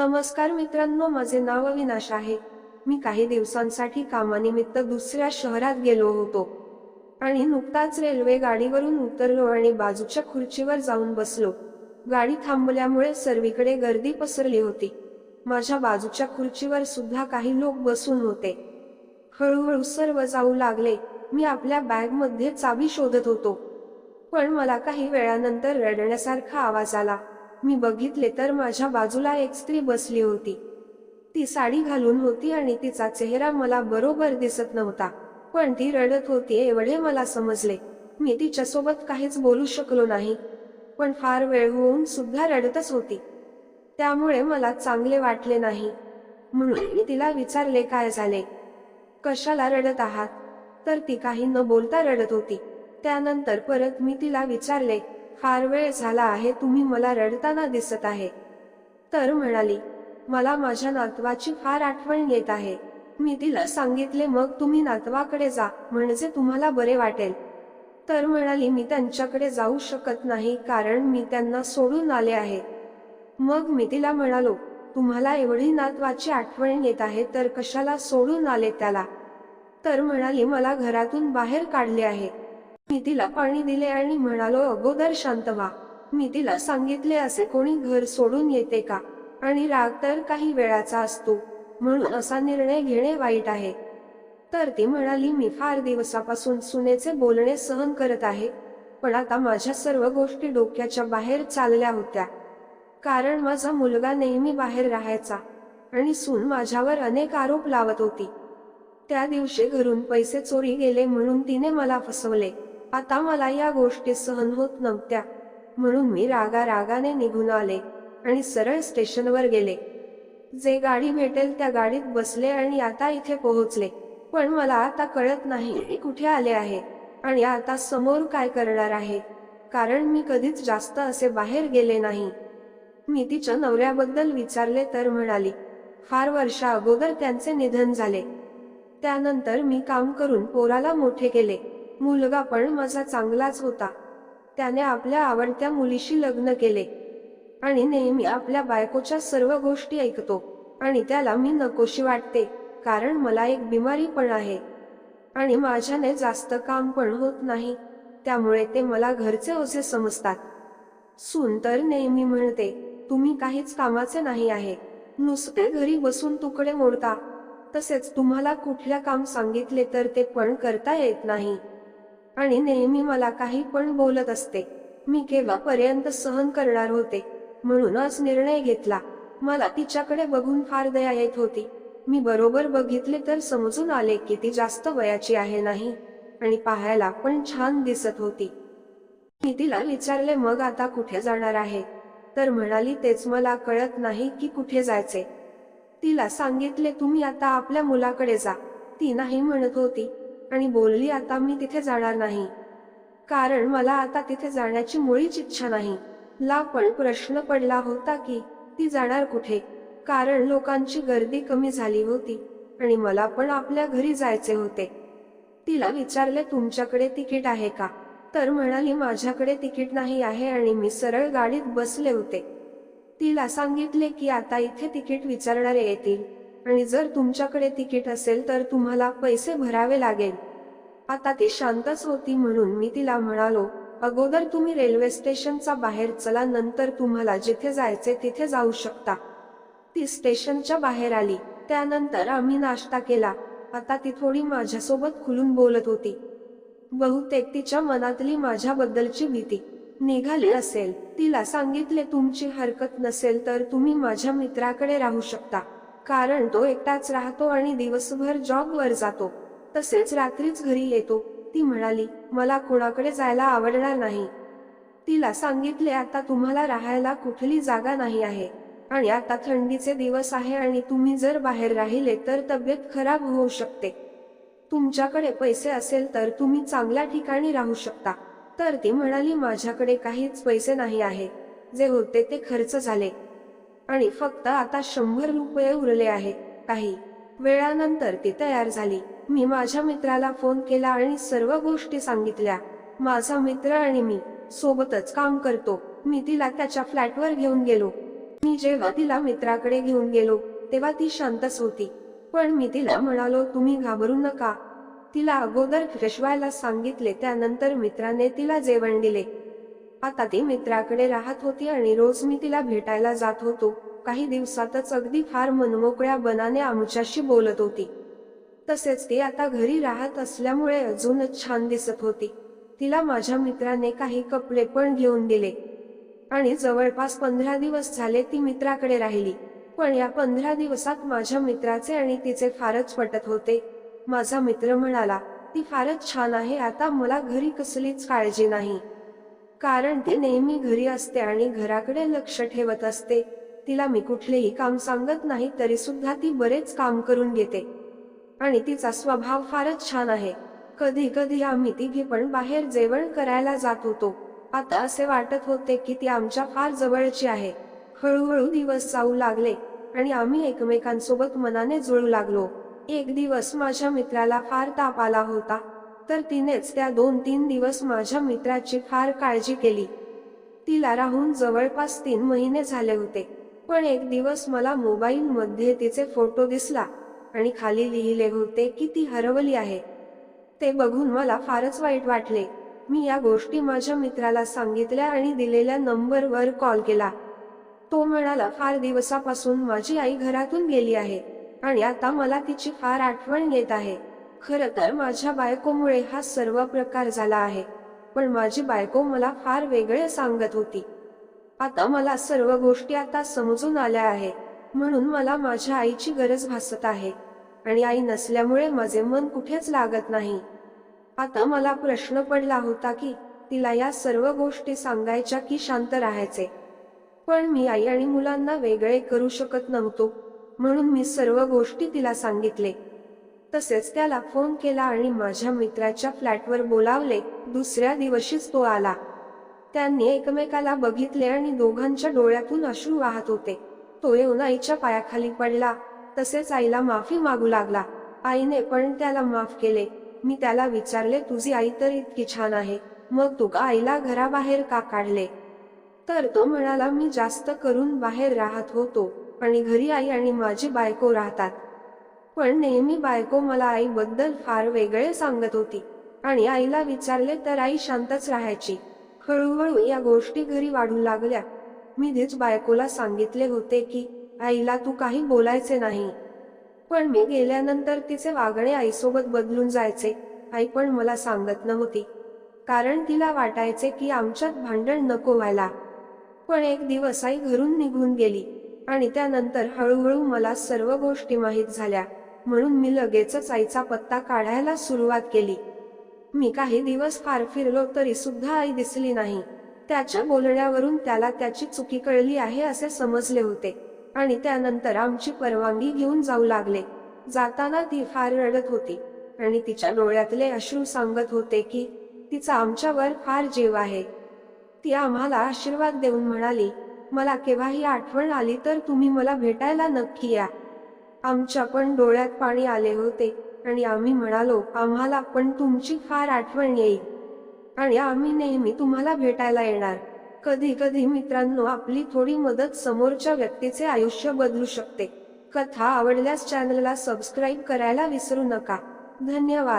नमस्कार मित्रांनो माझे नाव अविनाश आहे. मी काही दिवसांसाठी कामानिमित्त दुसऱ्या शहरात गेलो होतो. आणि नुकताच रेल्वे गाडीवरून उतरलो आणि बाजूच्या खुर्चीवर जाऊन बसलो. गाडी थांबल्यामुळे सर्वीकडे गर्दी पसरली होती. माझ्या बाजूच्या खुर्चीवर सुद्धा काही लोक बसून होते. हळूहळू सर्व जाऊ लागले. मी आपल्या बॅगमध्ये चावी शोधत होतो. पण मला काही वेळानंतर रडण्यासारखा आवाज आला. मी बघितले तर माझ्या बाजूला एक स्त्री बसली होती. ती साडी घालून होती आणि तिचा चेहरा मला बरोबर दिसत नव्हता. पण ती रडत होती एवढे मला समजले. मी तिच्यासोबत काहीच बोलू शकलो नाही. पण फार वेळ होऊन सुद्धा रडतच होती. त्यामुळे मला चांगले वाटले नाही. म्हणून मी तिला विचारले काय झाले? कशाला रडत आहात? तर ती काही न बोलता रडत होती. त्यानंतर परत मी तिला विचारले फार वेळ झाला आहे तुम्ही मला रडताना दिसत आहे. तर म्हणाली मला माझ्या नातवाची फार आठवण येत आहे. मी तिला सांगितले मग तुम्ही नातवाकडे जा म्हणजे तुम्हाला बरे वाटेल. तर म्हणाली मी त्यांच्याकडे जाऊ शकत नाही कारण मी त्यांना सोडून आले आहे. मग मी तिला म्हणालो तुम्हाला एवढी नातवाची आठवण येत आहे तर कशाला सोडून आले त्याला? तर म्हणाली मला घरातून बाहेर काढले आहे. मी तिला पाणी दिले आणि म्हणालो अगोदर शांत व्हा. मी तिला सांगितले असे कोणी घर सोडून येते का? आणि राग तर काही वेळाचा असतो. म्हणून असा निर्णय घेणे वाईट आहे. तर ती म्हणाली मी फार दिवसापासून सुनेचे बोलणे सहन करत आहे पण आता माझ्या सर्व गोष्टी डोक्याच्या बाहेर चालल्या होत्या. कारण माझा मुलगा नेहमी बाहेर राहायचा आणि सून माझ्यावर अनेक आरोप लावत होती. त्या दिवशी घरून पैसे चोरी गेले म्हणून तिने मला फसवले. आता मला या गोष्टी सहन होत नव्हत्या. म्हणून मी रागा रागाने निघून आले आणि सरळ स्टेशनवर गेले. जे गाडी भेटेल त्या गाडीत बसले आणि आता इथे पोहोचले. पण मला आता कळत नाही मी कुठे आले आहे आणि आता समोर काय करणार आहे. कारण मी कधीच जास्त असे बाहेर गेले नाही. मी तिच्या नवऱ्याबद्दल विचारले तर म्हणाली फार वर्षा अगोदर त्यांचे निधन झाले. त्यानंतर मी काम करून पोराला मोठे केले. मुलगा पण माझा चांगलाच होता. त्याने आपल्या आवडत्या मुलीशी लग्न केले. आणि नेहमी आपल्या बायकोच्या सर्व गोष्टी ऐकतो. आणि त्याला मी नकोशी वाटते कारण मला एक बिमारी पण आहे. आणि माझ्याने जास्त काम पण होत नाही त्यामुळे ते मला घरचे ओझे समजतात. सून तर नेहमी म्हणते तुम्ही काहीच कामाचे नाही आहे. नुसते घरी बसून तुकडे मोडता. तसेच तुम्हाला कुठल्या काम सांगितले तर ते पण करता येत नाही. आणि नेहमी मला काही पण बोलत असते. मी केव्हापर्यंत सहन करणार होते? म्हणूनच निर्णय घेतला. मला तिच्याकडे बघून फार दया येत होती. मी बरोबर बघितले तर समजून आले की ती जास्त वयाची आहे नाही. आणि पाहायला पण छान दिसत होती. मी तिला विचारले मग आता कुठे जाणार आहे? तर म्हणाली तेच मला कळत नाही की कुठे जायचे. तिला सांगितले तुम्ही आता आपल्या मुलाकडे जा. ती नाही म्हणत होती. आणि बोलली आता मी तिथे जाणार नाही. कारण मला आता तिथे जाण्याची मुळीच इच्छा नाही. ला पण प्रश्न पडला होता की ती जाणार कुठे? कारण लोकांची गर्दी कमी झाली होती आणि मला पण आपल्या घरी जायचे होते. तिला विचारले तुमच्याकडे तिकीट आहे का? तर म्हणाली माझ्याकडे तिकीट नाही आहे आणि मी सरळ गाडीत बसले होते. तिला सांगितले की आता इथे तिकीट विचारणारे येतील. आणि जर तुमच्याकडे तिकीट असेल तर तुम्हाला पैसे भरावे लागेल. आता ती शांतच होती म्हणून मी तिला म्हणालो अगोदर तुम्ही रेल्वे स्टेशनचा बाहेर चला नंतर तुम्हाला जिथे जायचे तिथे जाऊ शकता. ती स्टेशनच्या बाहेर आली त्यानंतर आम्ही नाश्ता केला. आता ती थोडी माझ्यासोबत खुलून बोलत होती. बहुतेक तिच्या मनातली माझ्याबद्दलची भीती निघाली असेल. तिला सांगितले तुमची हरकत नसेल तर तुम्ही माझ्या मित्राकडे राहू शकता. कारण तो एकटाच राहतो आणि दिवसभर जॉबवर जातो. तसेच रात्रीच घरी येतो. ती म्हणाली मला कुणाकडे जायला आवडणार नाही. तिला सांगितले आता तुम्हाला राहायला कुठली जागा नाही आहे. आणि आता थंडीचे दिवस आहे आणि तुम्ही जर बाहेर राहिले तर तब्येत खराब होऊ शकते. तुमच्याकडे पैसे असेल तर तुम्ही चांगल्या ठिकाणी राहू शकता. तर ती म्हणाली माझ्याकडे काहीच पैसे नाही आहे. जे होते ते खर्च झाले. आणि फक्त आता शंभर रुपये उरले आहे काही वेळानंतर ती तयार झाली. मी माझ्या मित्राला फोन केला आणि सर्व गोष्टी सांगितल्या. माझा मित्र आणि मी सोबतच काम करतो. मी तिला त्याच्या फ्लॅटवर घेऊन गेलो. मी जेव्हा तिला मित्राकडे घेऊन गेलो तेव्हा ती शांतच होती. पण मी तिला म्हणालो तुम्ही घाबरू नका. तिला अगोदर फ्रेश व्हायला सांगितले त्यानंतर मित्राने तिला जेवण दिले. आता ती मित्राकडे राहत होती आणि रोज मी तिला भेटायला जात होतो. काही दिवसातच अगदी फार मनमोकळ्या बनाने आमच्याशी बोलत होती. तसेच ती आता घरी राहत असल्यामुळे अजूनच छान दिसत होती. तिला माझ्या मित्राने काही कपडे पण घेऊन दिले. आणि जवळपास पंधरा दिवस झाले ती मित्राकडे राहिली. पण या पंधरा दिवसात माझ्या मित्राचे आणि तिचे फारच पटत होते. माझा मित्र म्हणाला ती फारच छान आहे आता मला घरी कसलीच काळजी नाही. कारण ती नेहमी घरी असते आणि घराकडे लक्ष ठेवत असते. तिला मी कुठलेही काम सांगत नाही तरी सुद्धा ती बरेच काम करून घेते. आणि तिचा स्वभाव फारच छान आहे. कधी कधी आम्ही तिघी पण बाहेर जेवण करायला जात होतो. आता असे वाटत होते की ती आमच्या फार जवळची आहे. हळूहळू दिवस जाऊ लागले आणि आम्ही एकमेकांसोबत मनाने जुळू लागलो. एक दिवस माझ्या मित्राला फार ताप आला होता. तर तिनेच त्या दोन तीन दिवस माझ्या मित्राची फार काळजी केली. तिला राहून जवळपास तीन महिने झाले होते. पण एक दिवस मला मोबाईल मध्ये तिचे फोटो दिसला आणि खाली लिहिले होते की ती हरवली आहे. ते बघून मला फारच वाईट वाटले. मी या गोष्टी माझ्या मित्राला सांगितल्या आणि दिलेल्या नंबरवर कॉल केला. तो म्हणाला फार दिवसापासून माझी आई घरातून गेली आहे आणि आता मला तिची फार आठवण येत आहे. खर तर माझ्या बायकोमुळे हा सर्व प्रकार झाला आहे पण माझी बायको मला फार वेगळे सांगत होती. आता मला सर्व गोष्टी आता समजून आल्या आहे म्हणून मला माझ्या आईची गरज भासत आहे आणि आई नसल्यामुळे माझे मन कुठेच लागत नाही. आता मला प्रश्न पडला होता की तिला या सर्व गोष्टी सांगायच्या की शांत राहायचे. पण मी आई आणि मुलांना वेगळे करू शकत नव्हतो म्हणून मी सर्व गोष्टी तिला सांगितले. तसेच त्याला फोन केला आणि माझ्या मित्राच्या फ्लॅटवर बोलावले दुसऱ्या दिवशीच तो आला. त्यांनी एकमेकाला बघितले आणि दोघांच्या डोळ्यातून अश्रू वाहत होते. तो येऊन आईच्या पायाखाली पडला. तसेच आईला माफी मागू लागला. आईने पण त्याला माफ केले. मी त्याला विचारले तुझी आई तर इतकी छान आहे. मग तू आईला घराबाहेर का काढले? तर तो म्हणाला मी जास्त करून बाहेर राहत होतो. आणि घरी आई आणि माझी बायको राहतात. पण नेहमी बायको मला आईबद्दल फार वेगळे सांगत होती. आणि आईला विचारले तर आई शांतच राहायची. हळूहळू या गोष्टी घरी वाढू लागल्या. मी धीच बायकोला सांगितले होते की आईला तू काही बोलायचे नाही. पण मी गेल्यानंतर तिचे वागणे आईसोबत बदलून जायचे. आई पण मला सांगत नव्हती. कारण तिला वाटायचे की आमच्यात भांडण नको व्हायला. पण एक दिवस आई घरून निघून गेली. आणि त्यानंतर हळूहळू मला सर्व गोष्टी माहीत झाल्या. म्हणून मी लगेचच आईचा पत्ता काढायला सुरुवात केली. मी काही दिवस फार फिरलो तरी सुद्धा आई दिसली नाही. त्याच्या बोलण्यावरून त्याला त्याची चुकी कळली आहे असे समजले होते. आणि त्यानंतर आमची परवानगी घेऊन जाऊ लागले. जाताना ती फार रडत होती. आणि तिच्या डोळ्यातले अश्रू सांगत होते की तिचा आमच्यावर फार जीव आहे. ती आम्हाला आशीर्वाद देऊन म्हणाली मला केव्हाही आठवण आली तर तुम्ही मला भेटायला नक्की या. आमच्या पण डोळ्यात पाणी आले होते आणि आम्ही म्हणालो आम्हाला पण तुमची फार आठवण येईल. आणि आम्ही नेहमी तुम्हाला भेटायला येणार. कधी कधी मित्रांनो आपली थोडी मदत समोरच्या व्यक्तीचे आयुष्य बदलू शकते. कथा आवडल्यास चॅनलला सबस्क्राईब करायला विसरू नका. धन्यवाद.